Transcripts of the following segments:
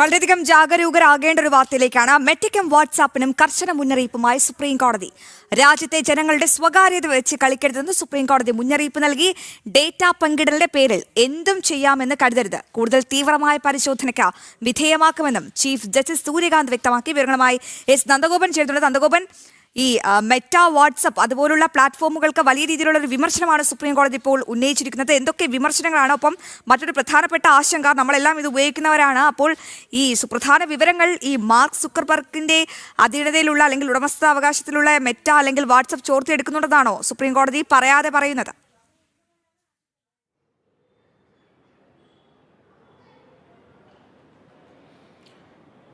വളരെയധികം ജാഗരൂകരാകേണ്ട ഒരു വാർത്തയിലേക്കാണ് മെറ്റിക്കും വാട്സാപ്പിനും കർശന മുന്നറിയിപ്പുമായി സുപ്രീം കോടതി. രാജ്യത്തെ ജനങ്ങളുടെ സ്വകാര്യത വെച്ച് കളിക്കരുതെന്ന് സുപ്രീം കോടതി മുന്നറിയിപ്പ് നൽകി. ഡേറ്റ പങ്കിടലിന്റെ പേരിൽ എന്തും ചെയ്യാമെന്ന് കരുതരുത്. കൂടുതൽ തീവ്രമായ പരിശോധനയ്ക്ക് വിധേയമാക്കുമെന്നും ചീഫ് ജസ്റ്റിസ് സൂര്യകാന്ത് വ്യക്തമാക്കി. വിവരങ്ങളുമായി എസ് നന്ദഗോപൻ ചേർന്നുണ്ട് നന്ദഗോപൻ ഈ മെറ്റ വാട്സപ്പ് അതുപോലുള്ള പ്ലാറ്റ്ഫോമുകൾക്ക് വലിയ രീതിയിലുള്ള ഒരു വിമർശനമാണ് സുപ്രീം കോടതി ഇപ്പോൾ ഉന്നയിച്ചിരിക്കുന്നത്. എന്തൊക്കെ വിമർശനങ്ങളാണ്? ഒപ്പം മറ്റൊരു പ്രധാനപ്പെട്ട ആശങ്ക നമ്മളെല്ലാം ഇത് ഉപയോഗിക്കുന്നവരാണ്. അപ്പോൾ ഈ സുപ്രധാന വിവരങ്ങൾ ഈ മാർക്ക് സുക്കർബർഗിന്റെ അധീനതയിലുള്ള അല്ലെങ്കിൽ ഉടമസ്ഥാവകാശത്തിലുള്ള മെറ്റ അല്ലെങ്കിൽ വാട്സപ്പ് ചോർത്തിയെടുക്കുന്നുണ്ടെന്നാണോ സുപ്രീം കോടതി പറയാതെ പറയുന്നത്?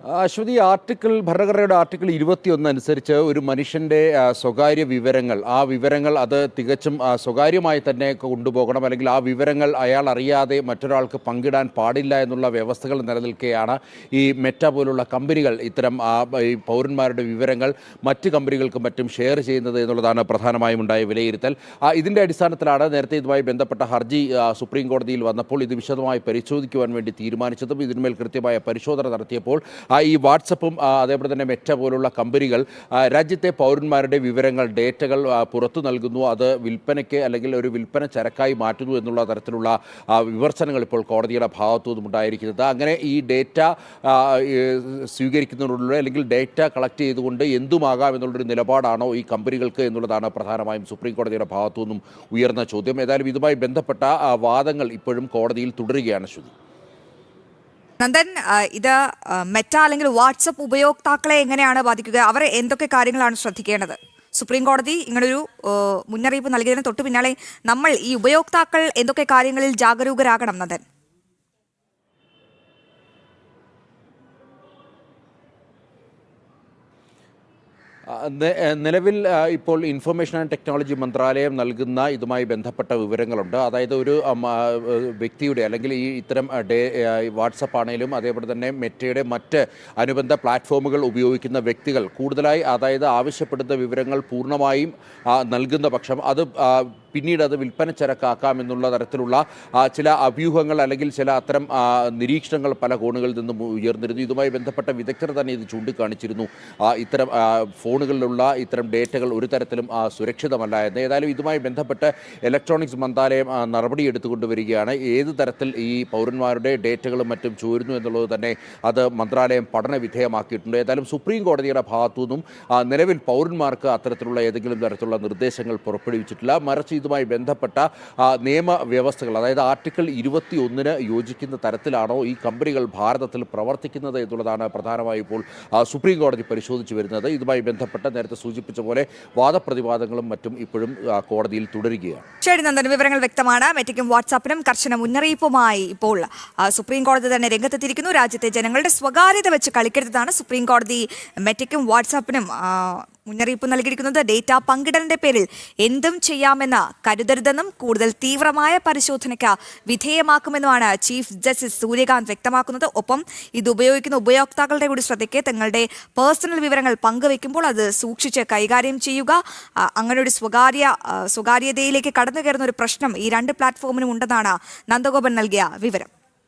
അശ്വതി ആർട്ടിക്കിൾ ഭരണഘടനയുടെ ആർട്ടിക്കിൾ ഇരുപത്തിയൊന്ന് അനുസരിച്ച് ഒരു മനുഷ്യന്റെ സ്വകാര്യ വിവരങ്ങൾ ആ വിവരങ്ങൾ അത് തികച്ചും സ്വകാര്യമായി തന്നെ കൊണ്ടുപോകണം അല്ലെങ്കിൽ ആ വിവരങ്ങൾ അയാൾ അറിയാതെ മറ്റൊരാൾക്ക് പങ്കിടാൻ പാടില്ല എന്നുള്ള വ്യവസ്ഥകൾ നിലനിൽക്കുകയാണ് ഈ മെറ്റ പോലുള്ള കമ്പനികൾ ഇത്തരം ഈ പൗരന്മാരുടെ വിവരങ്ങൾ മറ്റ് കമ്പനികൾക്കും മറ്റും ഷെയർ ചെയ്യുന്നത് എന്നുള്ളതാണ് പ്രധാനമായും ഉണ്ടായ വിലയിരുത്തൽ. ഇതിന്റെ അടിസ്ഥാനത്തിലാണ് നേരത്തെ ഇതുമായി ബന്ധപ്പെട്ട ഹർജി സുപ്രീം കോടതിയിൽ വന്നപ്പോൾ ഇത് വിശദമായി പരിശോധിക്കുവാൻ വേണ്ടി തീരുമാനിച്ചതും ഇതിന്മേൽ കൃത്യമായ പരിശോധന നടത്തിയപ്പോൾ ഈ വാട്സപ്പും അതേപോലെ തന്നെ മെറ്റ പോലുള്ള കമ്പനികൾ രാജ്യത്തെ പൗരന്മാരുടെ വിവരങ്ങൾ ഡേറ്റകൾ പുറത്തു നൽകുന്നു. അത് വിൽപ്പനയ്ക്ക് അല്ലെങ്കിൽ ഒരു വിൽപ്പന ചരക്കായി മാറ്റുന്നു എന്നുള്ള തരത്തിലുള്ള വിമർശനങ്ങൾ ഇപ്പോൾ കോടതിയുടെ ഭാഗത്തു നിന്നുണ്ടായിരിക്കുന്നത് അങ്ങനെ ഈ ഡേറ്റ സ്വീകരിക്കുന്നതിലൂടെ അല്ലെങ്കിൽ ഡേറ്റ കളക്ട് ചെയ്തുകൊണ്ട് എന്തുമാകാം എന്നുള്ളൊരു നിലപാടാണോ ഈ കമ്പനികൾക്ക് എന്നുള്ളതാണ് പ്രധാനമായും സുപ്രീം കോടതിയുടെ ഭാഗത്തു നിന്നും ഉയർന്ന ചോദ്യം. ഏതായാലും ഇതുമായി ബന്ധപ്പെട്ട വാദങ്ങൾ ഇപ്പോഴും കോടതിയിൽ തുടരുകയാണ് ശ്രുതി. നന്ദൻ ഇത് മെറ്റ അല്ലെങ്കിൽ വാട്സപ്പ് ഉപയോക്താക്കളെ എങ്ങനെയാണ് ബാധിക്കുക? അവർ എന്തൊക്കെ കാര്യങ്ങളാണ് ശ്രദ്ധിക്കേണ്ടത്? സുപ്രീം കോടതി ഇങ്ങനൊരു മുന്നറിയിപ്പ് നൽകിയതിന് തൊട്ടു പിന്നാലെ നമ്മൾ ഈ ഉപയോക്താക്കൾ എന്തൊക്കെ കാര്യങ്ങളിൽ ജാഗരൂകരാകണം നന്ദൻ? നിലവിൽ ഇപ്പോൾ ഇൻഫർമേഷൻ ആൻഡ് ടെക്നോളജി മന്ത്രാലയം നൽകുന്ന ഇതുമായി ബന്ധപ്പെട്ട വിവരങ്ങളുണ്ട്. അതായത് ഒരു വ്യക്തിയുടെ അല്ലെങ്കിൽ ഈ ഇത്തരം ഡേ വാട്സപ്പ് ആണെങ്കിലും അതേപോലെ തന്നെ മെറ്റയുടെ മറ്റ് അനുബന്ധ പ്ലാറ്റ്ഫോമുകൾ ഉപയോഗിക്കുന്ന വ്യക്തികൾ കൂടുതലായി അതായത് ആവശ്യപ്പെടുന്ന വിവരങ്ങൾ പൂർണമായും നൽകുന്ന പക്ഷം അത് പിന്നീട് അത് വിൽപ്പന ചരക്കാക്കാം എന്നുള്ള തരത്തിലുള്ള ചില അഭ്യൂഹങ്ങൾ അല്ലെങ്കിൽ ചില അത്തരം നിരീക്ഷണങ്ങൾ പല കോണുകളിൽ നിന്നും ഉയർന്നിരുന്നു. ഇതുമായി ബന്ധപ്പെട്ട വിദഗ്ധർ തന്നെ ഇത് ചൂണ്ടിക്കാണിച്ചിരുന്നു. ഇത്തരം ഫോണുകളിലുള്ള ഇത്തരം ഡേറ്റകൾ ഒരു തരത്തിലും സുരക്ഷിതമല്ല എന്ന്. ഏതായാലും ഇതുമായി ബന്ധപ്പെട്ട് ഇലക്ട്രോണിക്സ് മന്ത്രാലയം നടപടി എടുത്തുകൊണ്ട് വരികയാണ്. ഏത് തരത്തിൽ ഈ പൗരന്മാരുടെ ഡേറ്റകളും മറ്റും ചോരുന്നു എന്നുള്ളത് തന്നെ അത് മന്ത്രാലയം പഠന വിധേയമാക്കിയിട്ടുണ്ട്. ഏതായാലും സുപ്രീം കോടതിയുടെ ഭാഗത്തു നിന്നും നിലവിൽ പൗരന്മാർക്ക് അത്തരത്തിലുള്ള ഏതെങ്കിലും തരത്തിലുള്ള നിർദ്ദേശങ്ങൾ പുറപ്പെടുവിച്ചിട്ടില്ല. മറിച്ച് ഇതുമായി ബന്ധപ്പെട്ട നിയമ നിയമവ്യവസ്ഥകൾ അതായത് ആർട്ടിക്കിൾ ഇരുപത്തി ഒന്നിന് യോജിക്കുന്ന തരത്തിലാണോ ഈ കമ്പനികൾ ഭാരതത്തിൽ പ്രവർത്തിക്കുന്നത് എന്നുള്ളതാണ് പ്രധാനമായും ഇപ്പോൾ സുപ്രീം കോടതി പരിശോധിച്ചു വരുന്നത്. ഇതുമായി ബന്ധപ്പെട്ട് നേരത്തെ സൂചിപ്പിച്ച പോലെ വാദപ്രതിവാദങ്ങളും മറ്റും ഇപ്പോഴും കോടതിയിൽ തുടരുകയാണ്. ശരി നന്ദൻ. വിവരങ്ങൾ വ്യക്തമാണ്. മെറ്റയ്ക്കും വാട്സാപ്പിനും കർശന മുന്നറിയിപ്പുമായി ഇപ്പോൾ സുപ്രീം കോടതി തന്നെ രംഗത്തെത്തിയിരിക്കുന്നു. രാജ്യത്തെ ജനങ്ങളുടെ സ്വകാര്യത വെച്ച് കളിക്കരുതാണ് സുപ്രീം കോടതി. മെറ്റയ്ക്കും വാട്സാപ്പിനും മുന്നറിയിപ്പ് നൽകിയിരിക്കുന്നത് ഡേറ്റ പങ്കിടലിന്റെ പേരിൽ എന്തും ചെയ്യാമെന്ന് കരുതരുതെന്നും കൂടുതൽ തീവ്രമായ പരിശോധനയ്ക്ക് വിധേയമാക്കുമെന്നുമാണ് ചീഫ് ജസ്റ്റിസ് സൂര്യകാന്ത് വ്യക്തമാക്കുന്നത്. ഒപ്പം ഇത് ഉപയോഗിക്കുന്ന ഉപയോക്താക്കളുടെ കൂടി ശ്രദ്ധയ്ക്ക് തങ്ങളുടെ പേഴ്സണൽ വിവരങ്ങൾ പങ്കുവെക്കുമ്പോൾ അത് സൂക്ഷിച്ച് കൈകാര്യം ചെയ്യുക. അങ്ങനെ ഒരു സ്വകാര്യ സ്വകാര്യതയിലേക്ക് കടന്നു കയറുന്ന ഒരു പ്രശ്നം ഈ രണ്ട് പ്ലാറ്റ്ഫോമിനും ഉണ്ടെന്നാണ് നന്ദഗോപൻ നൽകിയ വിവരം.